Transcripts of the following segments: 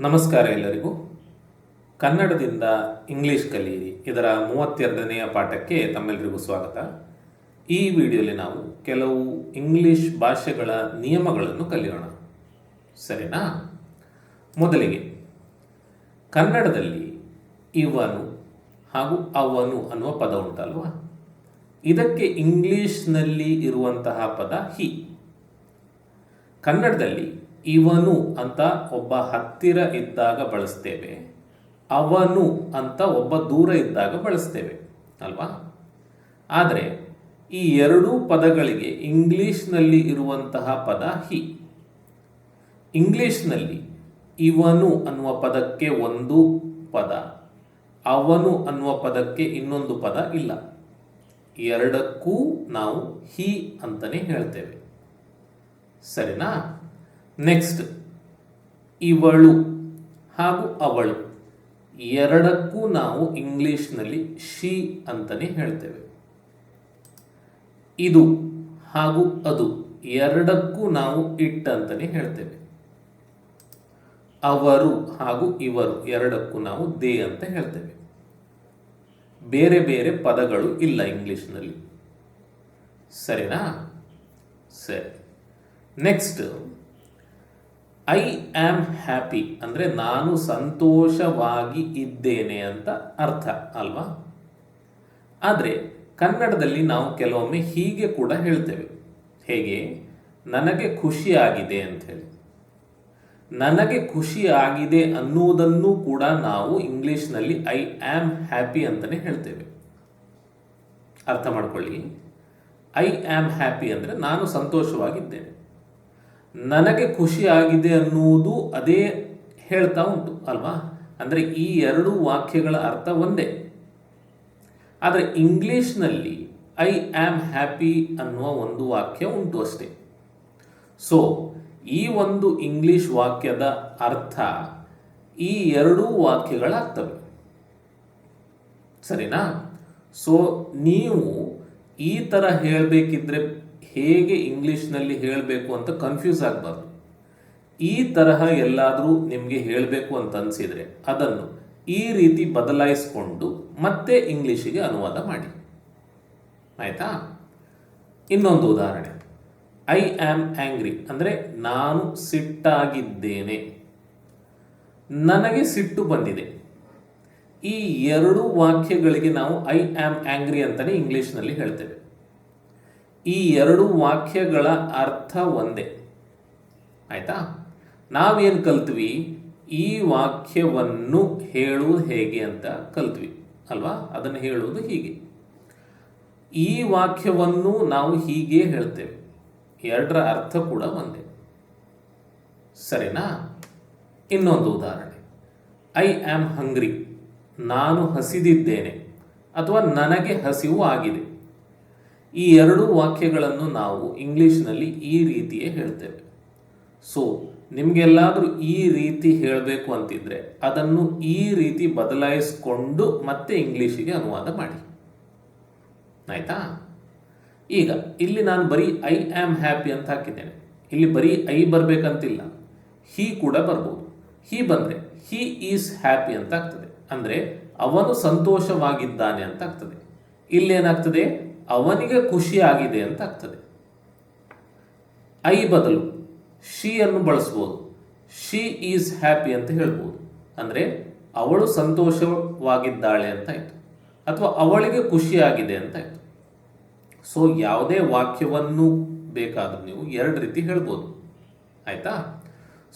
ನಮಸ್ಕಾರ ಎಲ್ಲರಿಗೂ. ಕನ್ನಡದಿಂದ ಇಂಗ್ಲಿಷ್ ಕಲಿಯಿರಿ. ಇದರ ಮೂವತ್ತೆರಡನೆಯ ಪಾಠಕ್ಕೆ ತಮ್ಮೆಲ್ಲರಿಗೂ ಸ್ವಾಗತ. ಈ ವಿಡಿಯೋಲಿ ನಾವು ಕೆಲವು ಇಂಗ್ಲಿಷ್ ಭಾಷೆಗಳ ನಿಯಮಗಳನ್ನು ಕಲಿಯೋಣ. ಸರಿನಾ? ಮೊದಲಿಗೆ, ಕನ್ನಡದಲ್ಲಿ ಇವನು ಹಾಗೂ ಅವನು ಅನ್ನುವ ಪದ ಉಂಟಲ್ವಾ? ಇದಕ್ಕೆ ಇಂಗ್ಲಿಷ್ನಲ್ಲಿ ಇರುವಂತಹ ಪದ ಹಿ. ಕನ್ನಡದಲ್ಲಿ ಇವನು ಅಂತ ಒಬ್ಬ ಹತ್ತಿರ ಇದ್ದಾಗ ಬಳಸ್ತೇವೆ. ಅವನು ಅಂತ ಒಬ್ಬ ದೂರ ಇದ್ದಾಗ ಬಳಸ್ತೇವೆ. ಅಲ್ವಾ? ಆದರೆ ಈ ಎರಡೂ ಪದಗಳಿಗೆ ಇಂಗ್ಲಿಷ್ನಲ್ಲಿ ಇರುವಂತಹ ಪದ ಹಿ. ಇಂಗ್ಲಿಷ್ನಲ್ಲಿ ಇವನು ಅನ್ನುವ ಪದಕ್ಕೆ ಒಂದು ಪದ, ಅವನು ಅನ್ನುವ ಪದಕ್ಕೆ ಇನ್ನೊಂದು ಪದ ಇಲ್ಲ. ಎರಡಕ್ಕೂ ನಾವು ಹಿ ಅಂತಲೇ ಹೇಳ್ತೇವೆ. ಸರಿನಾ? ನೆಕ್ಸ್ಟ್ ಇವಳು ಹಾಗೂ ಅವಳು ಎರಡಕ್ಕೂ ನಾವು ಇಂಗ್ಲಿಷ್ನಲ್ಲಿ ಶಿ ಅಂತಲೇ ಹೇಳ್ತೇವೆ. ಇದು ಹಾಗೂ ಅದು ಎರಡಕ್ಕೂ ನಾವು ಇಟ್ ಅಂತಲೇ ಹೇಳ್ತೇವೆ. ಅವರು ಹಾಗೂ ಇವರು ಎರಡಕ್ಕೂ ನಾವು ದೇ ಅಂತ ಹೇಳ್ತೇವೆ. ಬೇರೆ ಬೇರೆ ಪದಗಳು ಇಲ್ಲ ಇಂಗ್ಲಿಷ್ನಲ್ಲಿ. ಸರಿನಾ? ಸರಿ. ನೆಕ್ಸ್ಟ್ ಐ ಆಮ್ ಹ್ಯಾಪಿ ಅಂದರೆ ನಾನು ಸಂತೋಷವಾಗಿ ಇದ್ದೇನೆ ಅಂತ ಅರ್ಥ, ಅಲ್ವಾ? ಆದರೆ ಕನ್ನಡದಲ್ಲಿ ನಾವು ಕೆಲವೊಮ್ಮೆ ಹೀಗೆ ಕೂಡ ಹೇಳ್ತೇವೆ. ಹೇಗೆ? ನನಗೆ ಖುಷಿಯಾಗಿದೆ ಅಂತ ಹೇಳಿ. ನನಗೆ ಖುಷಿಯಾಗಿದೆ ಅನ್ನುವುದನ್ನು ಕೂಡ ನಾವು ಇಂಗ್ಲಿಷ್ನಲ್ಲಿ ಐ ಆಮ್ ಹ್ಯಾಪಿ ಅಂತಲೇ ಹೇಳ್ತೇವೆ. ಅರ್ಥ ಮಾಡ್ಕೊಳ್ಳಿ. ಐ ಆಮ್ ಹ್ಯಾಪಿ ಅಂದರೆ ನಾನು ಸಂತೋಷವಾಗಿದ್ದೇನೆ. ನನಗೆ ಖುಷಿ ಆಗಿದೆ ಅನ್ನುವುದು ಅದೇ ಹೇಳ್ತಾ ಉಂಟು, ಅಲ್ವಾ? ಅಂದರೆ ಈ ಎರಡು ವಾಕ್ಯಗಳ ಅರ್ಥ ಒಂದೇ. ಆದರೆ ಇಂಗ್ಲಿಷ್ನಲ್ಲಿ ಐ ಆಮ್ ಹ್ಯಾಪಿ ಅನ್ನುವ ಒಂದು ವಾಕ್ಯ ಉಂಟು ಅಷ್ಟೇ. ಸೊ ಈ ಒಂದು ಇಂಗ್ಲಿಷ್ ವಾಕ್ಯದ ಅರ್ಥ ಈ ಎರಡೂ ವಾಕ್ಯಗಳಾಗ್ತವೆ. ಸರಿನಾ? ಸೊ ನೀವು ಈ ಥರ ಹೇಳಬೇಕಿದ್ರೆ ಹೇಗೆ ಇಂಗ್ಲಿಷ್ನಲ್ಲಿ ಹೇಳಬೇಕು ಅಂತ ಕನ್ಫ್ಯೂಸ್ ಆಗಬಾರ್ದು. ಈ ತರಹ ಎಲ್ಲಾದರೂ ನಿಮಗೆ ಹೇಳಬೇಕು ಅಂತ ಅನಿಸಿದರೆ ಅದನ್ನು ಈ ರೀತಿ ಬದಲಾಯಿಸಿಕೊಂಡು ಮತ್ತೆ ಇಂಗ್ಲೀಷಿಗೆ ಅನುವಾದ ಮಾಡಿ. ಆಯಿತಾ? ಇನ್ನೊಂದು ಉದಾಹರಣೆ. ಐ ಆಮ್ ಆ್ಯಂಗ್ರಿ ಅಂದರೆ ನಾನು ಸಿಟ್ಟಾಗಿದ್ದೇನೆ. ನನಗೆ ಸಿಟ್ಟು ಬಂದಿದೆ. ಈ ಎರಡು ವಾಕ್ಯಗಳಿಗೆ ನಾವು ಐ ಆಮ್ ಆ್ಯಂಗ್ರಿ ಅಂತಲೇ ಇಂಗ್ಲೀಷ್ನಲ್ಲಿ ಹೇಳ್ತೇವೆ. ಈ ಎರಡು ವಾಕ್ಯಗಳ ಅರ್ಥ ಒಂದೇ. ಆಯಿತಾ? ನಾವೇನು ಕಲ್ತ್ವಿ? ಈ ವಾಕ್ಯವನ್ನು ಹೇಳುವುದು ಹೇಗೆ ಅಂತ ಕಲ್ತ್ವಿ, ಅಲ್ವಾ? ಅದನ್ನು ಹೇಳುವುದು ಹೀಗೆ. ಈ ವಾಕ್ಯವನ್ನು ನಾವು ಹೀಗೆ ಹೇಳ್ತೇವೆ. ಎರಡರ ಅರ್ಥ ಕೂಡ ಒಂದೇ. ಸರಿನಾ? ಇನ್ನೊಂದು ಉದಾಹರಣೆ. I am hungry. ನಾನು ಹಸಿದಿದ್ದೇನೆ. ಅಥವಾ ನನಗೆ ಹಸಿವು ಆಗಿದೆ. ಈ ಎರಡು ವಾಕ್ಯಗಳನ್ನು ನಾವು ಇಂಗ್ಲಿಷ್ನಲ್ಲಿ ಈ ರೀತಿಯೇ ಹೇಳ್ತೇವೆ. ಸೊ ನಿಮಗೆಲ್ಲಾದರೂ ಈ ರೀತಿ ಹೇಳಬೇಕು ಅಂತಿದ್ರೆ ಅದನ್ನು ಈ ರೀತಿ ಬದಲಾಯಿಸಿಕೊಂಡು ಮತ್ತೆ ಇಂಗ್ಲೀಷಿಗೆ ಅನುವಾದ ಮಾಡಿ. ಆಯಿತಾ? ಈಗ ಇಲ್ಲಿ ನಾನು ಬರೀ ಐ ಆಮ್ ಹ್ಯಾಪಿ ಅಂತ ಹಾಕಿದ್ದೇನೆ. ಇಲ್ಲಿ ಬರೀ ಐ ಬರಬೇಕಂತಿಲ್ಲ. ಹೀ ಕೂಡ ಬರ್ಬೋದು. ಹೀ ಬಂದರೆ ಹಿ ಈಸ್ ಹ್ಯಾಪಿ ಅಂತ ಆಗ್ತದೆ. ಅಂದರೆ ಅವನು ಸಂತೋಷವಾಗಿದ್ದಾನೆ ಅಂತ ಆಗ್ತದೆ. ಇಲ್ಲೇನಾಗ್ತದೆ? ಅವನಿಗೆ ಖುಷಿಯಾಗಿದೆ ಅಂತ ಆಗ್ತದೆ. ಐ ಬದಲು ಶಿ ಅನ್ನು ಬಳಸ್ಬೋದು. ಶಿ ಈಸ್ ಹ್ಯಾಪಿ ಅಂತ ಹೇಳ್ಬೋದು. ಅಂದರೆ ಅವಳು ಸಂತೋಷವಾಗಿದ್ದಾಳೆ ಅಂತ ಆಯಿತು. ಅಥವಾ ಅವಳಿಗೆ ಖುಷಿಯಾಗಿದೆ ಅಂತ ಆಯಿತು. ಸೊ ಯಾವುದೇ ವಾಕ್ಯವನ್ನು ಬೇಕಾದರೂ ನೀವು ಎರಡು ರೀತಿ ಹೇಳ್ಬೋದು. ಆಯಿತಾ?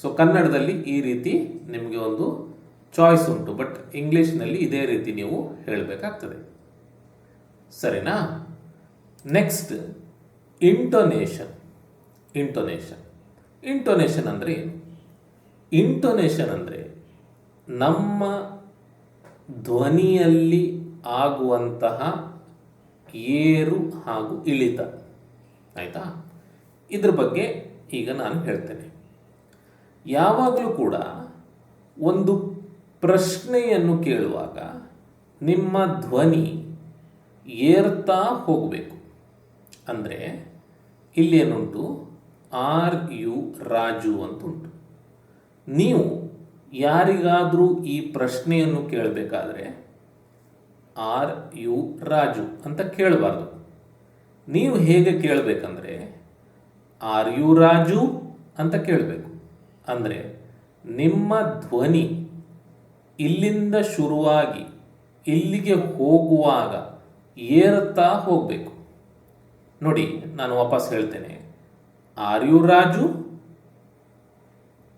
ಸೊ ಕನ್ನಡದಲ್ಲಿ ಈ ರೀತಿ ನಿಮಗೆ ಒಂದು ಚಾಯ್ಸ್ ಉಂಟು. ಬಟ್ ಇಂಗ್ಲೀಷ್ನಲ್ಲಿ ಇದೇ ರೀತಿ ನೀವು ಹೇಳಬೇಕಾಗ್ತದೆ. ಸರಿನಾ? ನೆಕ್ಸ್ಟ್ ಇಂಟೊನೇಷನ್ ಇಂಟೊನೇಷನ್ ಇಂಟೊನೇಷನ್ ಅಂದರೆ ಏನು? ಇಂಟೊನೇಷನ್ ಅಂದರೆ ನಮ್ಮ ಧ್ವನಿಯಲ್ಲಿ ಆಗುವಂತಹ ಏರು ಹಾಗೂ ಇಳಿತ. ಆಯಿತಾ? ಇದ್ರ ಬಗ್ಗೆ ಈಗ ನಾನು ಹೇಳ್ತೇನೆ. ಯಾವಾಗಲೂ ಕೂಡ ಒಂದು ಪ್ರಶ್ನೆಯನ್ನು ಕೇಳುವಾಗ ನಿಮ್ಮ ಧ್ವನಿ ಏರ್ತಾ ಹೋಗಬೇಕು. ಅಂದರೆ ಇಲ್ಲೇನುಂಟು ಆರ್ ಯು ರಾಜು ಅಂತ ಉಂಟು ನೀವು ಯಾರಿಗಾದರೂ ಈ ಪ್ರಶ್ನೆಯನ್ನು ಕೇಳಬೇಕಾದ್ರೆ ಆರ್ ಯು ರಾಜು ಅಂತ ಕೇಳಬಾರ್ದು. ನೀವು ಹೇಗೆ ಕೇಳಬೇಕಂದ್ರೆ ಆರ್ ಯು ರಾಜು ಅಂತ ಕೇಳಬೇಕು. ಅಂದರೆ ನಿಮ್ಮ ಧ್ವನಿ ಇಲ್ಲಿಂದ ಶುರುವಾಗಿ ಇಲ್ಲಿಗೆ ಹೋಗುವಾಗ ಏರುತ್ತಾ ಹೋಗಬೇಕು. ನೋಡಿ, ನಾನು ವಾಪಸ್ ಹೇಳ್ತೇನೆ. R you Raju?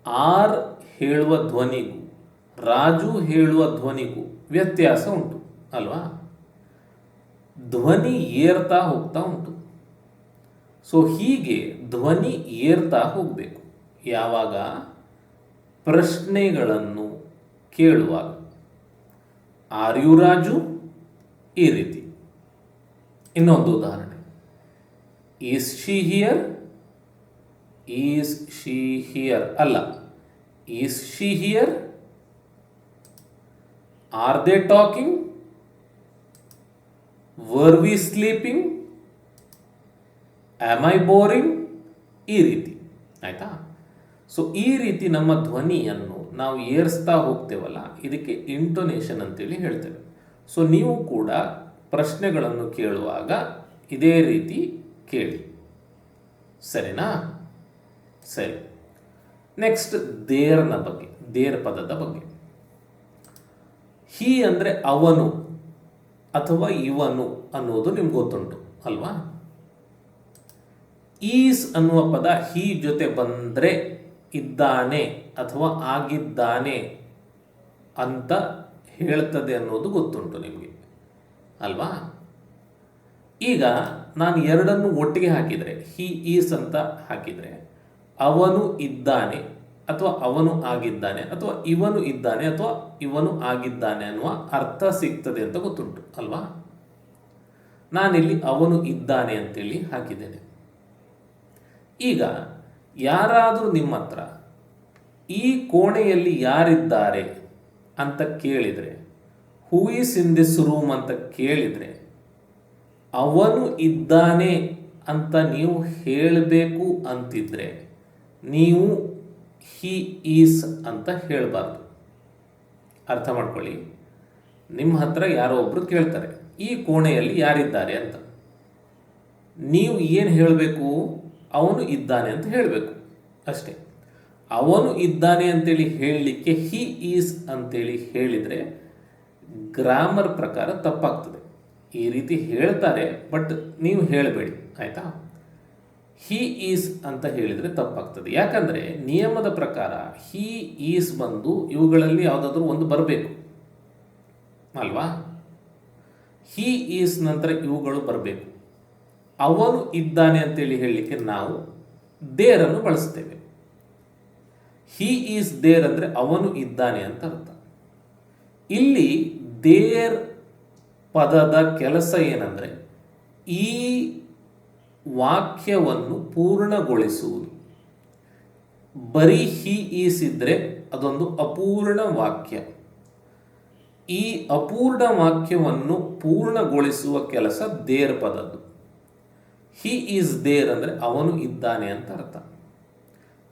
ಆರ್ ಹೇಳುವ ಧ್ವನಿಗೂ, ರಾಜು ಹೇಳುವ ಧ್ವನಿಗೂ ವ್ಯತ್ಯಾಸ ಉಂಟು, ಅಲ್ವಾ? ಧ್ವನಿ ಏರ್ತಾ ಹೋಗ್ತಾ ಉಂಟು. ಸೊ ಹೀಗೆ ಧ್ವನಿ ಏರ್ತಾ ಹೋಗಬೇಕು. ಯಾವಾಗ? ಪ್ರಶ್ನೆಗಳನ್ನು ಕೇಳುವಾಗ. Are you Raju? ಈ ರೀತಿ. ಇನ್ನೊಂದು ಉದಾಹರಣೆ. Is she here is she here ಅಲ್ಲ is she here are they talking were we sleeping am I boring ಈ ರೀತಿ. ಆಯಿತಾ? ಸೊ ಈ ರೀತಿ ನಮ್ಮ ಧ್ವನಿಯನ್ನು ನಾವು ಏರಿಸ್ತಾ ಹೋಗ್ತೇವಲ್ಲ, ಇದಕ್ಕೆ ಇಂಟೊನೇಷನ್ ಅಂತೇಳಿ ಹೇಳ್ತೇವೆ. ಸೊ ನೀವು ಕೂಡ ಪ್ರಶ್ನೆಗಳನ್ನು ಕೇಳುವಾಗ ಇದೇ ರೀತಿ ಕೇಳಿ. ಸರಿನಾ? ಸರಿ. ನೆಕ್ಸ್ಟ್ ದೇರ್ನ ಬಗ್ಗೆ, ದೇರ್ ಪದದ ಬಗ್ಗೆ. ಹಿ ಅಂದರೆ ಅವನು ಅಥವಾ ಇವನು ಅನ್ನೋದು ನಿಮ್ಗೆ ಗೊತ್ತುಂಟು, ಅಲ್ವಾ? ಈಸ್ ಅನ್ನುವ ಪದ ಹಿ ಜೊತೆ ಬಂದರೆ ಇದ್ದಾನೆ ಅಥವಾ ಆಗಿದ್ದಾನೆ ಅಂತ ಹೇಳ್ತದೆ ಅನ್ನೋದು ಗೊತ್ತುಂಟು ನಿಮಗೆ, ಅಲ್ವಾ? ಈಗ ನಾನು ಎರಡನ್ನು ಒಟ್ಟಿಗೆ ಹಾಕಿದರೆ ಹಿ ಈಸ್ ಅಂತ ಹಾಕಿದರೆ, ಅವನು ಇದ್ದಾನೆ ಅಥವಾ ಅವನು ಆಗಿದ್ದಾನೆ ಅಥವಾ ಇವನು ಇದ್ದಾನೆ ಅಥವಾ ಇವನು ಆಗಿದ್ದಾನೆ ಅನ್ನುವ ಅರ್ಥ ಸಿಗ್ತದೆ ಅಂತ ಗೊತ್ತುಂಟು, ಅಲ್ವಾ? ನಾನಿಲ್ಲಿ ಅವನು ಇದ್ದಾನೆ ಅಂತೇಳಿ ಹಾಕಿದ್ದೇನೆ. ಈಗ ಯಾರಾದರೂ ನಿಮ್ಮ ಹತ್ರ ಈ ಕೋಣೆಯಲ್ಲಿ ಯಾರಿದ್ದಾರೆ ಅಂತ ಕೇಳಿದರೆ ಹೂ ಈಸ್ ರೂಮ್ ಅಂತ ಕೇಳಿದರೆ ಅವನು ಇದ್ದಾನೆ ಅಂತ ನೀವು ಹೇಳಬೇಕು ಅಂತಿದ್ರೆ ನೀವು ಹಿ ಈಸ್ ಅಂತ ಹೇಳಬಾರ್ದು. ಅರ್ಥ ಮಾಡ್ಕೊಳ್ಳಿ. ನಿಮ್ಮ ಹತ್ರ ಯಾರೋ ಒಬ್ಬರು ಕೇಳ್ತಾರೆ, ಈ ಕೋಣೆಯಲ್ಲಿ ಯಾರಿದ್ದಾರೆ ಅಂತ. ನೀವು ಏನು ಹೇಳಬೇಕು? ಅವನು ಇದ್ದಾನೆ ಅಂತ ಹೇಳಬೇಕು. ಅಷ್ಟೇ. ಅವನು ಇದ್ದಾನೆ ಅಂತೇಳಿ ಹೇಳಲಿಕ್ಕೆ ಹಿ ಈಸ್ ಅಂತೇಳಿ ಹೇಳಿದರೆ, ಗ್ರಾಮರ್ ಪ್ರಕಾರ ತಪ್ಪಾಗ್ತದೆ. ಈ ರೀತಿ ಹೇಳ್ತಾರೆ, ಬಟ್ ನೀವು ಹೇಳಬೇಡಿ, ಆಯಿತಾ? ಹಿ ಈಸ್ ಅಂತ ಹೇಳಿದರೆ ತಪ್ಪಾಗ್ತದೆ. ಯಾಕಂದರೆ ನಿಯಮದ ಪ್ರಕಾರ ಹಿ ಈಸ್ ಬಂದು ಇವುಗಳಲ್ಲಿ ಯಾವುದಾದ್ರೂ ಒಂದು ಬರಬೇಕು. ಅಲ್ವಾ? ಹಿ ಈಸ್ ನಂತರ ಇವುಗಳು ಬರಬೇಕು. ಅವನು ಇದ್ದಾನೆ ಅಂತೇಳಿ ಹೇಳಲಿಕ್ಕೆ ನಾವು ದೇರನ್ನು ಬಳಸ್ತೇವೆ. ಹಿ ಈಸ್ ದೇರ್ ಅಂದರೆ ಅವನು ಇದ್ದಾನೆ ಅಂತ ಅರ್ಥ. ಇಲ್ಲಿ ದೇರ್ ಪದದ ಕೆಲಸ ಏನಂದರೆ ಈ ವಾಕ್ಯವನ್ನು ಪೂರ್ಣಗೊಳಿಸುವುದು. ಬರೀ ಹಿ ಈಸಿದ್ರೆ ಅದೊಂದು ಅಪೂರ್ಣ ವಾಕ್ಯ. ಈ ಅಪೂರ್ಣ ವಾಕ್ಯವನ್ನು ಪೂರ್ಣಗೊಳಿಸುವ ಕೆಲಸ ದೇರ್ ಪದದ್ದು. ಹಿ ಈಸ್ ದೇರ್ ಅಂದರೆ ಅವನು ಇದ್ದಾನೆ ಅಂತ ಅರ್ಥ.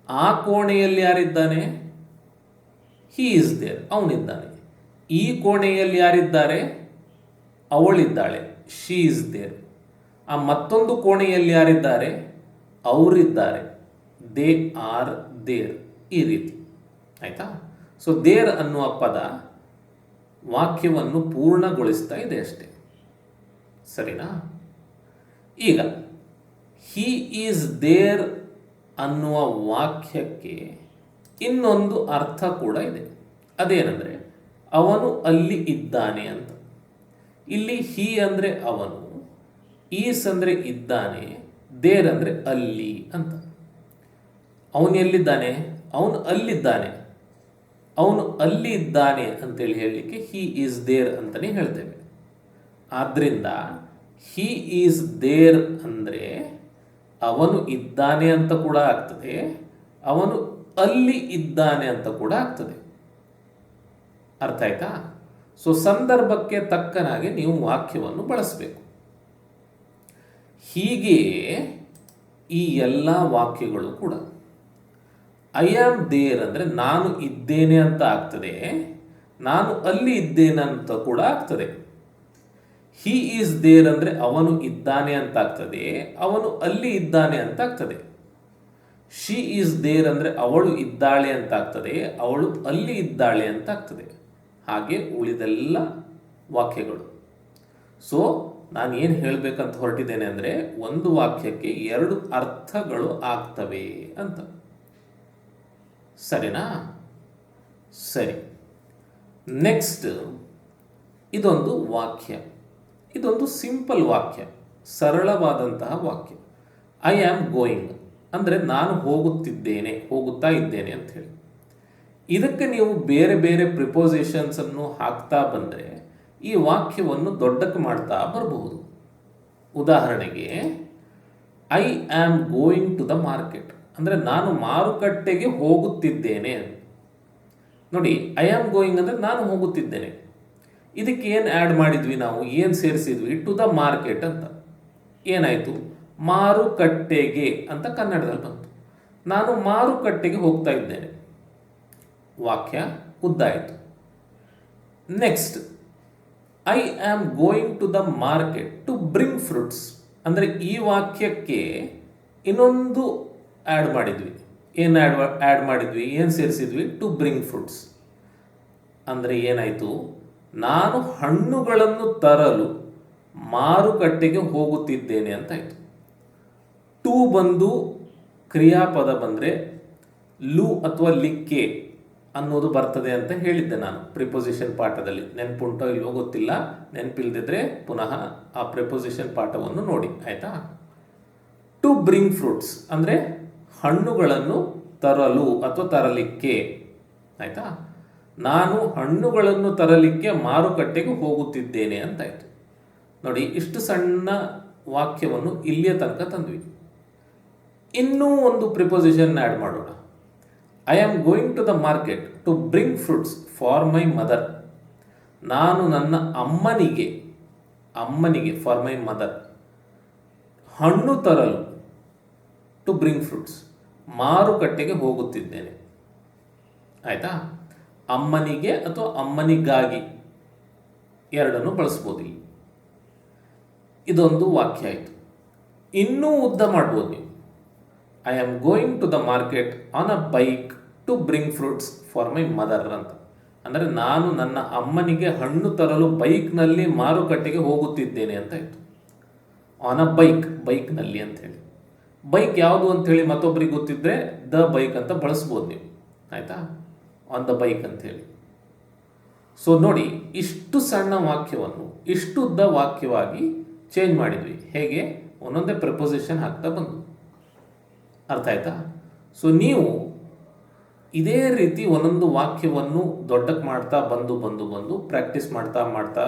ಆ ಕೋಣೆಯಲ್ಲಿ ಯಾರಿದ್ದಾನೆ? ಹಿ ಈಸ್ ದೇರ್, ಅವನಿದ್ದಾನೆ. ಈ ಕೋಣೆಯಲ್ಲಿ ಯಾರಿದ್ದಾರೆ? ಅವಳಿದ್ದಾಳೆ. ಶೀ ಇಸ್ ದೇರ್ ಆ ಮತ್ತೊಂದು ಕೋಣೆಯಲ್ಲಿ ಯಾರಿದ್ದಾರೆ? ಅವರಿದ್ದಾರೆ. ದೇ ಆರ್ ದೇರ್ ಈ ರೀತಿ. ಆಯಿತಾ? ಸೊ ದೇರ್ ಅನ್ನುವ ಪದ ವಾಕ್ಯವನ್ನು ಪೂರ್ಣಗೊಳಿಸ್ತಾ ಇದೆ ಅಷ್ಟೇ. ಸರಿನಾ? ಈಗ ಹಿ ಈಸ್ ದೇರ್ ಅನ್ನುವ ವಾಕ್ಯಕ್ಕೆ ಇನ್ನೊಂದು ಅರ್ಥ ಕೂಡ ಇದೆ. ಅದೇನೆಂದರೆ, ಅವನು ಅಲ್ಲಿ ಇದ್ದಾನೆ ಅಂತ. ಇಲ್ಲಿ ಹಿ ಅಂದರೆ ಅವನು, ಈಸ್ ಅಂದರೆ ಇದ್ದಾನೆ, ದೇರ್ ಅಂದರೆ ಅಲ್ಲಿ ಅಂತ. ಅವನು ಎಲ್ಲಿದ್ದಾನೆ? ಅವನು ಅಲ್ಲಿದ್ದಾನೆ. ಅವನು ಅಲ್ಲಿ ಇದ್ದಾನೆ ಅಂತೇಳಿ ಹೇಳಲಿಕ್ಕೆ ಹಿ ಈಸ್ ದೇರ್ ಅಂತಲೇ ಹೇಳ್ತೇವೆ. ಆದ್ದರಿಂದ ಹಿ ಈಸ್ ದೇರ್ ಅಂದರೆ ಅವನು ಇದ್ದಾನೆ ಅಂತ ಕೂಡ ಆಗ್ತದೆ, ಅವನು ಅಲ್ಲಿ ಇದ್ದಾನೆ ಅಂತ ಕೂಡ ಆಗ್ತದೆ. ಅರ್ಥ ಆಯ್ತಾ? ಸೊ ಸಂದರ್ಭಕ್ಕೆ ತಕ್ಕನಾಗಿ ನೀವು ವಾಕ್ಯವನ್ನು ಬಳಸಬೇಕು. ಹೀಗೆ ಈ ಎಲ್ಲ ವಾಕ್ಯಗಳು ಕೂಡ. ಐ ಆಮ್ ದೇರ್ ಅಂದರೆ ನಾನು ಇದ್ದೇನೆ ಅಂತ ಆಗ್ತದೆ. ನಾನು ಅಲ್ಲಿ ಇದ್ದೇನೆ ಅಂತ ಕೂಡ ಆಗ್ತದೆ. ಹಿ ಈಸ್ ದೇರ್ ಅಂದರೆ ಅವನು ಇದ್ದಾನೆ ಅಂತ ಆಗ್ತದೆ. ಅವನು ಅಲ್ಲಿ ಇದ್ದಾನೆ ಅಂತ ಆಗ್ತದೆ. ಶಿ ಈಸ್ ದೇರ್ ಅಂದರೆ ಅವಳು ಇದ್ದಾಳೆ ಅಂತ ಆಗ್ತದೆ. ಅವಳು ಅಲ್ಲಿ ಇದ್ದಾಳೆ ಅಂತ ಆಗ್ತದೆ. ಹಾಗೆ ಉಳಿದೆಲ್ಲ ವಾಕ್ಯಗಳು. ಸೊ ನಾನು ಏನು ಹೇಳಬೇಕಂತ ಹೊರಟಿದ್ದೇನೆ ಅಂದರೆ ಒಂದು ವಾಕ್ಯಕ್ಕೆ ಎರಡು ಅರ್ಥಗಳು ಆಗ್ತವೆ ಅಂತ. ಸರಿನಾ? ಸರಿ. ನೆಕ್ಸ್ಟ್ ಇದೊಂದು ವಾಕ್ಯ. ಇದೊಂದು ಸಿಂಪಲ್ ವಾಕ್ಯ. ಸರಳವಾದಂತಹ ವಾಕ್ಯ. ಐ ಆಮ್ ಗೋಯಿಂಗ್ ಅಂದರೆ ನಾನು ಹೋಗುತ್ತಿದ್ದೇನೆ, ಹೋಗುತ್ತಾ ಇದ್ದೇನೆ ಅಂತ ಹೇಳಿ. ಇದಕ್ಕೆ ನೀವು ಬೇರೆ ಬೇರೆ ಪ್ರಿಪೋಸಿಷನ್ಸನ್ನು ಹಾಕ್ತಾ ಬಂದರೆ ಈ ವಾಕ್ಯವನ್ನು ದೊಡ್ಡಕ್ಕೆ ಮಾಡ್ತಾ ಬರಬಹುದು ಉದಾಹರಣೆಗೆ I am going to the market ಅಂದರೆ ನಾನು ಮಾರುಕಟ್ಟೆಗೆ ಹೋಗುತ್ತಿದ್ದೇನೆ. ನೋಡಿ ಐ ಆಮ್ ಗೋಯಿಂಗ್ ಅಂದರೆ ನಾನು ಹೋಗುತ್ತಿದ್ದೇನೆ. ಇದಕ್ಕೆ ಏನು ಆ್ಯಡ್ ಮಾಡಿದ್ವಿ ನಾವು? ಏನು ಸೇರಿಸಿದ್ವಿ? ಟು ದ ಮಾರ್ಕೆಟ್ ಅಂತ. ಏನಾಯಿತು? ಮಾರುಕಟ್ಟೆಗೆ ಅಂತ ಕನ್ನಡದಲ್ಲಿ ಬಂತು. ನಾನು ಮಾರುಕಟ್ಟೆಗೆ ಹೋಗ್ತಾ ಇದ್ದೇನೆ. ವಾಕ್ಯ ಉದ್ದಾಯಿತು next I am going to the market to bring fruits ಅಂದರೆ ಈ ವಾಕ್ಯಕ್ಕೆ ಇನ್ನೊಂದು ಆ್ಯಡ್ ಮಾಡಿದ್ವಿ. ಏನು ಆ್ಯಡ್ ಆ್ಯಡ್ ಮಾಡಿದ್ವಿ? ಏನು ಸೇರಿಸಿದ್ವಿ? ಟು ಬ್ರಿಂಗ್ ಫ್ರೂಟ್ಸ್ ಅಂದರೆ ಏನಾಯಿತು? ನಾನು ಹಣ್ಣುಗಳನ್ನು ತರಲು ಮಾರುಕಟ್ಟೆಗೆ ಹೋಗುತ್ತಿದ್ದೇನೆ ಅಂತ ಆಯಿತು. ಟು ಬಂದು ಕ್ರಿಯಾಪದ ಬಂದರೆ ಲು ಅಥವಾ ಲಿಕ್ಕೆ. ಅನ್ನೋದು ಬರ್ತದೆ ಅಂತ ಹೇಳಿದ್ದೆ ನಾನು. ಪ್ರಿಪೊಸಿಷನ್ ಪಾಠದಲ್ಲಿ. ನೆನಪುಂಟೋ ಇಲ್ವೋ ಗೊತ್ತಿಲ್ಲ. ನೆನಪಿಲ್ದಿದ್ರೆ ಪುನಃ ಆ ಪ್ರಿಪೊಸಿಷನ್ ಪಾಠವನ್ನು ನೋಡಿ. ಆಯಿತಾ? ಟು ಬ್ರಿಂಗ್ ಫ್ರೂಟ್ಸ್ ಅಂದರೆ ಹಣ್ಣುಗಳನ್ನು ತರಲು ಅಥವಾ ತರಲಿಕ್ಕೆ. ಆಯಿತಾ? ನಾನು ಹಣ್ಣುಗಳನ್ನು ತರಲಿಕ್ಕೆ ಮಾರುಕಟ್ಟೆಗೆ ಹೋಗುತ್ತಿದ್ದೇನೆ ಅಂತಾಯಿತು ನೋಡಿ, ಇಷ್ಟು ಸಣ್ಣ ವಾಕ್ಯವನ್ನು ಇಲ್ಲಿಯ ತನಕ ತಂದ್ವಿ. ಇನ್ನೂ ಒಂದು ಪ್ರಿಪೊಸಿಷನ್ ಆ್ಯಡ್ ಮಾಡೋಣ. I am going to the market to bring fruits for my mother ನಾನು ನನ್ನ ಅಮ್ಮನಿಗೆ ಅಮ್ಮನಿಗೆ ಫಾರ್ ಮೈ ಮದರ್ ಹಣ್ಣು ತರಲು ಟು ಬ್ರಿಂಗ್ ಫ್ರೂಟ್ಸ್ ಮಾರುಕಟ್ಟೆಗೆ ಹೋಗುತ್ತಿದ್ದೇನೆ. ಆಯಿತಾ? ಅಮ್ಮನಿಗೆ ಅಥವಾ ಅಮ್ಮನಿಗಾಗಿ ಎರಡನ್ನು ಬಳಸ್ಬೋದು ಇಲ್ಲಿ. ಇದೊಂದು ವಾಕ್ಯ ಆಯಿತು. ಇನ್ನೂ ಉದ್ದ ಮಾಡ್ಬೋದು ನೀವು. I am going to the market on a bike to bring fruits for my mother ಅಂತ. ಅಂದರೆ ನಾನು ನನ್ನ ಅಮ್ಮನಿಗೆ ಹಣ್ಣು ತರಲು ಬೈಕ್ನಲ್ಲಿ ಮಾರುಕಟ್ಟೆಗೆ ಹೋಗುತ್ತಿದ್ದೇನೆ ಅಂತ ಇತ್ತು ಆನ್ ಅ ಬೈಕ್ ಬೈಕ್ನಲ್ಲಿ ಅಂತ ಹೇಳಿ. ಬೈಕ್ ಯಾವುದು ಅಂತ ಹೇಳಿ ಮತ್ತೊಬ್ಬರಿಗೆ ಗೊತ್ತಿದ್ದರೆ ದ ಬೈಕ್ ಅಂತ ಬಳಸ್ಬೋದು ನೀವು, ಆಯಿತಾ? ಆನ್ ದ ಬೈಕ್ ಅಂತ ಹೇಳಿ. ಸೊ ನೋಡಿ, ಇಷ್ಟು ಸಣ್ಣ ವಾಕ್ಯವನ್ನು, ಇಷ್ಟು ದ ವಾಕ್ಯವಾಗಿ ಚೇಂಜ್ ಮಾಡಿದ್ವಿ. ಹೇಗೆ? ಒಂದೊಂದೇ ಪ್ರಪೋಸಿಷನ್ ಹಾಕ್ತಾ ಬಂದು ಅರ್ಥ ಆಯ್ತಾ? ಸೊ ನೀವು ಇದೇ ರೀತಿ ಒಂದೊಂದು ವಾಕ್ಯವನ್ನು ದೊಡ್ಡಕ್ಕೆ ಮಾಡ್ತಾ ಬಂದು ಬಂದು ಬಂದು ಪ್ರಾಕ್ಟೀಸ್ ಮಾಡ್ತಾ ಮಾಡ್ತಾ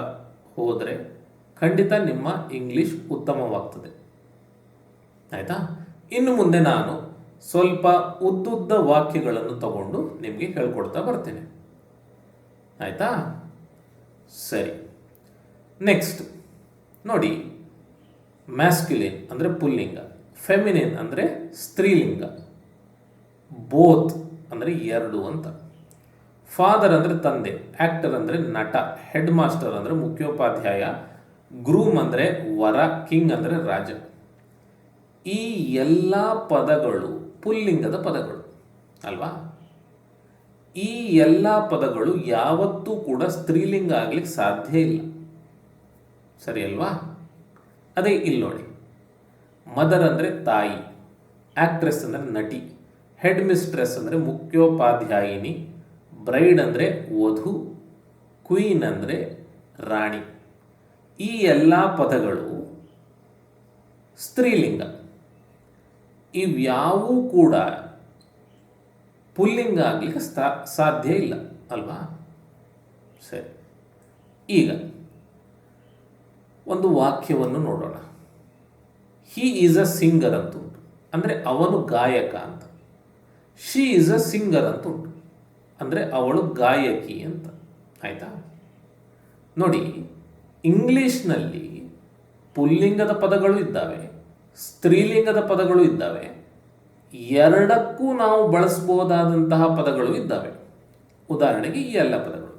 ಹೋದರೆ ಖಂಡಿತ ನಿಮ್ಮ ಇಂಗ್ಲೀಷ್ ಉತ್ತಮವಾಗ್ತದೆ. ಆಯಿತಾ? ಇನ್ನು ಮುಂದೆ ನಾನು ಸ್ವಲ್ಪ ಉದ್ದುದ್ದ ವಾಕ್ಯಗಳನ್ನು ತಗೊಂಡು ನಿಮಗೆ ಹೇಳ್ಕೊಡ್ತಾ ಬರ್ತೇನೆ. ಆಯಿತಾ? ಸರಿ. ನೆಕ್ಸ್ಟ್ ನೋಡಿ ಮ್ಯಾಸ್ಕ್ಯುಲಿನ್ ಅಂದರೆ ಪುಲ್ಲಿಂಗ ಫೆಮಿನಿನ್ ಅಂದರೆ ಸ್ತ್ರೀಲಿಂಗ ಬೋತ್ ಅಂದರೆ ಎರಡು ಅಂತ. ಫಾದರ್ ಅಂದರೆ ತಂದೆ ಆ್ಯಕ್ಟರ್ ಅಂದರೆ ನಟ ಹೆಡ್ ಮಾಸ್ಟರ್ ಅಂದರೆ ಮುಖ್ಯೋಪಾಧ್ಯಾಯ ಗ್ರೂಮ್ ಅಂದರೆ ವರ ಕಿಂಗ್ ಅಂದರೆ ರಾಜ. ಈ ಎಲ್ಲ ಪದಗಳು ಪುಲ್ಲಿಂಗದ ಪದಗಳು, ಅಲ್ವಾ? ಈ ಎಲ್ಲ ಪದಗಳು ಯಾವತ್ತೂ ಕೂಡ ಸ್ತ್ರೀಲಿಂಗ ಆಗ್ಲಿಕ್ಕೆ ಸಾಧ್ಯ ಇಲ್ಲ. ಸರಿ ಅಲ್ವಾ? ಅದೇ ಇಲ್ಲಿ ನೋಡಿ ಮದರ್ ಅಂದರೆ ತಾಯಿ ಆ್ಯಕ್ಟ್ರೆಸ್ ಅಂದರೆ ನಟಿ. ಹೆಡ್ ಮಿಸ್ಟ್ರೆಸ್ ಅಂದರೆ ಮುಖ್ಯೋಪಾಧ್ಯಾಯಿನಿ, ಬ್ರೈಡ್ ಅಂದರೆ ವಧು, ಕ್ವೀನ್ ಅಂದರೆ ರಾಣಿ. ಈ ಎಲ್ಲ ಪದಗಳು ಸ್ತ್ರೀಲಿಂಗ. ಇವ್ಯಾವೂ ಕೂಡ ಪುಲ್ಲಿಂಗ ಆಗಲಿಕ್ಕೆ ಸಾಧ್ಯ ಇಲ್ಲ, ಅಲ್ವಾ? ಸರಿ. ಈಗ ಒಂದು ವಾಕ್ಯವನ್ನು ನೋಡೋಣ. ಹೀ ಈಸ್ ಅ ಸಿಂಗರ್ ಅಂತ ಉಂಟು ಅಂದರೆ ಅವನು ಗಾಯಕ ಅಂತ. ಶಿ ಈಸ್ ಅ ಸಿಂಗರ್ ಅಂತ ಉಂಟು ಅಂದರೆ ಅವಳು ಗಾಯಕಿ ಅಂತ. ಆಯಿತಾ? ನೋಡಿ, ಇಂಗ್ಲೀಷ್ನಲ್ಲಿ ಪುಲ್ಲಿಂಗದ ಪದಗಳು ಇದ್ದಾವೆ, ಸ್ತ್ರೀಲಿಂಗದ ಪದಗಳು ಇದ್ದಾವೆ, ಎರಡಕ್ಕೂ ನಾವು ಬಳಸ್ಬೋದಾದಂತಹ ಪದಗಳು ಇದ್ದಾವೆ. ಉದಾಹರಣೆಗೆ ಈ ಎಲ್ಲ ಪದಗಳು.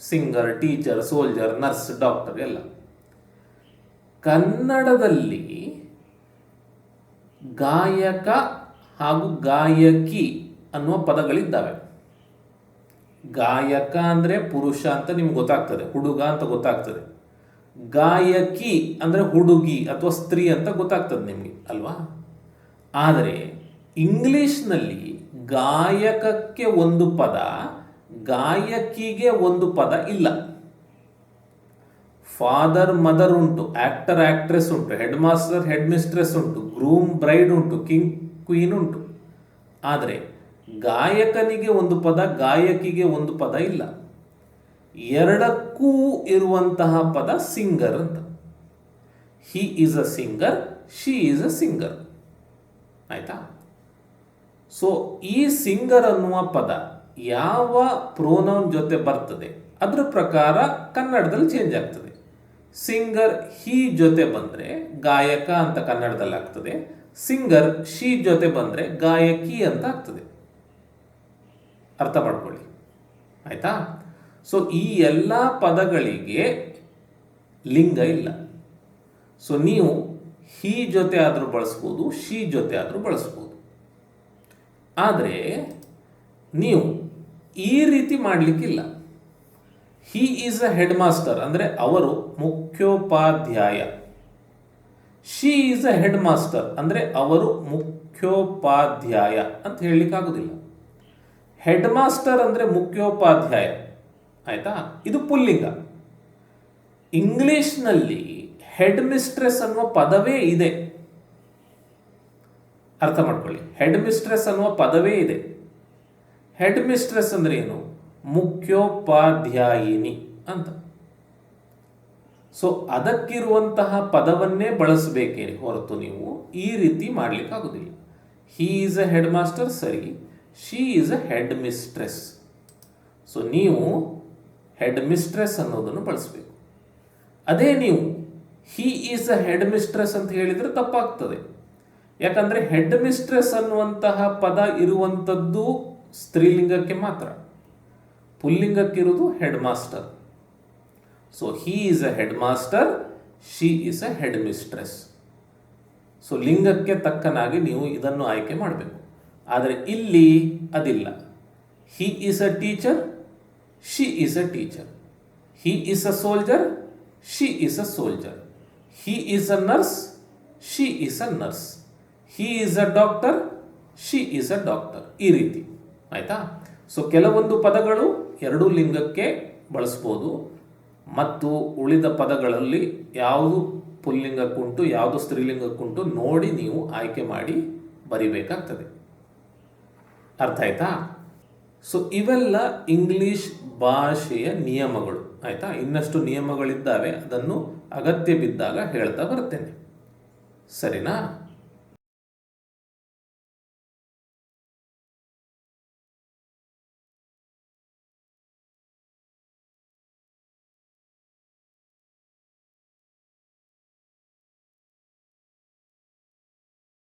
Singer teacher soldier nurse doctor ಎಲ್ಲ. ಕನ್ನಡದಲ್ಲಿ ಗಾಯಕ ಹಾಗೂ ಗಾಯಕಿ ಅನ್ನುವ ಪದಗಳಿದ್ದಾವೆ. ಗಾಯಕ ಅಂದರೆ ಪುರುಷ ಅಂತ ನಿಮ್ಗೆ ಗೊತ್ತಾಗ್ತದೆ, ಹುಡುಗ ಅಂತ ಗೊತ್ತಾಗ್ತದೆ. ಗಾಯಕಿ ಅಂದರೆ ಹುಡುಗಿ ಅಥವಾ ಸ್ತ್ರೀ ಅಂತ ಗೊತ್ತಾಗ್ತದೆ ನಿಮಗೆ, ಅಲ್ವಾ? ಆದರೆ ಇಂಗ್ಲಿಷ್ನಲ್ಲಿ ಗಾಯಕಕ್ಕೆ ಒಂದು ಪದ, ಗಾಯಕಿಗೆ ಒಂದು ಪದ ಇಲ್ಲ. ಫಾದರ್, ಮದರ್ ಉಂಟು, ಆಕ್ಟರ್, ಆಕ್ಟ್ರೆಸ್ ಉಂಟು, ಹೆಡ್ ಮಾಸ್ಟರ್, ಹೆಡ್ ಮಿಸ್ಟ್ರೆಸ್ ಉಂಟು, ಗ್ರೂಮ್, ಬ್ರೈಡ್ ಉಂಟು, ಕಿಂಗ್ ಕ್ವೀನ್ ಉಂಟು ಆದರೆ ಗಾಯಕನಿಗೆ ಒಂದು ಪದ, ಗಾಯಕಿಗೆ ಒಂದು ಪದ ಇಲ್ಲ. ಎರಡಕ್ಕೂ ಇರುವಂತಹ ಪದ ಸಿಂಗರ್ ಅಂತ. He is a singer she is a singer ಆಯ್ತಾ? ಸೊ ಈ ಸಿಂಗರ್ ಅನ್ನುವ ಪದ ಯಾವ ಪ್ರೋನೌನ್ ಜೊತೆ ಬರ್ತದೆ, ಅದರ ಪ್ರಕಾರ ಕನ್ನಡದಲ್ಲಿ ಚೇಂಜ್ ಆಗ್ತದೆ. ಸಿಂಗರ್ ಹಿ ಜೊತೆ ಬಂದರೆ ಗಾಯಕ ಅಂತ ಕನ್ನಡದಲ್ಲಿ ಆಗ್ತದೆ. ಸಿಂಗರ್ ಶಿ ಜೊತೆ ಬಂದರೆ ಗಾಯಕಿ ಅಂತ ಆಗ್ತದೆ. ಅರ್ಥ ಮಾಡ್ಕೊಳ್ಳಿ. ಆಯಿತಾ? ಸೊ ಈ ಎಲ್ಲ ಪದಗಳಿಗೆ ಲಿಂಗ ಇಲ್ಲ. ಸೊ ನೀವು ಹಿ ಜೊತೆ ಆದರೂ ಬಳಸ್ಬೋದು, ಶಿ ಜೊತೆ ಆದರೂ ಬಳಸ್ಬೋದು. ಆದರೆ ನೀವು ಈ ರೀತಿ ಮಾಡಲಿಕ್ಕಿಲ್ಲ. He is a head master ಅಂದರೆ ಅವರು ಮುಖ್ಯೋಪಾಧ್ಯಾಯ. She is a head master ಅಂದರೆ ಅವರು ಮುಖ್ಯೋಪಾಧ್ಯಾಯ ಅಂತ ಹೇಳಲಿಕ್ಕಾಗೋದಿಲ್ಲ ಹೆಡ್ ಮಾಸ್ಟರ್ ಅಂದರೆ ಮುಖ್ಯೋಪಾಧ್ಯಾಯ. ಆಯಿತಾ? ಇದು ಪುಲ್ಲಿಂಗ. ಇಂಗ್ಲಿಷ್ನಲ್ಲಿ ಹೆಡ್ ಮಿಸ್ಟ್ರೆಸ್ ಅನ್ನುವ ಪದವೇ ಇದೆ. ಅರ್ಥ ಮಾಡ್ಕೊಳ್ಳಿ. ಹೆಡ್ ಮಿಸ್ಟ್ರೆಸ್ ಅನ್ನುವ ಪದವೇ ಇದೆ. ಹೆಡ್ ಮಿಸ್ಟ್ರೆಸ್ ಅಂದ್ರೆ ಏನು? ಮುಖ್ಯೋಪಾಧ್ಯಾಯಿನಿ ಅಂತ. ಸೊ ಅದಕ್ಕಿರುವಂತಹ ಪದವನ್ನೇ ಬಳಸಬೇಕೇ ಹೊರತು ನೀವು ಈ ರೀತಿ ಮಾಡ್ಲಿಕ್ಕೆ ಆಗೋದಿಲ್ಲ he is a head master ಸರಿ she is a head mistress so ನೀವು ಹೆಡ್ ಮಿಸ್ಟ್ರೆಸ್ ಅನ್ನೋದನ್ನು ಬಳಸಬೇಕು. ಅದೇ ನೀವು he is a head mistress ಅಂತ ಹೇಳಿದರೆ ತಪ್ಪಾಗ್ತದೆ. ಯಾಕಂದರೆ ಹೆಡ್ ಮಿಸ್ಟ್ರೆಸ್ ಅನ್ನುವಂತಹ ಪದ ಇರುವಂಥದ್ದು ಸ್ತ್ರೀಲಿಂಗಕ್ಕೆ ಮಾತ್ರ. ಪುಲ್ಲಿಂಗಕ್ಕಿರುವುದು headmaster so is a headmaster she is a headmistress so ಲಿಂಗಕ್ಕೆ ತಕ್ಕನಾಗಿ ನೀವು ಇದನ್ನು ಆಯ್ಕೆ ಮಾಡಬೇಕು ಆದರೆ ಇಲ್ಲಿ ಅದಿಲ್ಲ he is a teacher she is a teacher he is a soldier she is a soldier he is a nurse she is a nurse he is a doctor she is a doctor ಈ ರೀತಿ ಆಯ್ತಾ so ಕೆಲವೊಂದು ಪದಗಳು ಎರಡೂ ಲಿಂಗಕ್ಕೆ ಬಳಸ್ಬೋದು ಮತ್ತು ಉಳಿದ ಪದಗಳಲ್ಲಿ ಯಾವುದು ಪುಲ್ಲಿಂಗಕ್ಕುಂಟು ಯಾವುದು ಸ್ತ್ರೀಲಿಂಗಕ್ಕುಂಟು ನೋಡಿ ನೀವು ಆಯ್ಕೆ ಮಾಡಿ ಬರಿಬೇಕಾಗ್ತದೆ. ಅರ್ಥ ಆಯ್ತಾ? ಸೊ ಇವೆಲ್ಲ ಇಂಗ್ಲಿಷ್ ಭಾಷೆಯ ನಿಯಮಗಳು. ಆಯ್ತಾ? ಇನ್ನಷ್ಟು ನಿಯಮಗಳಿದ್ದಾವೆ, ಅದನ್ನು ಅಗತ್ಯ ಬಿದ್ದಾಗ ಹೇಳ್ತಾ ಬರ್ತೇನೆ. ಸರಿನಾ?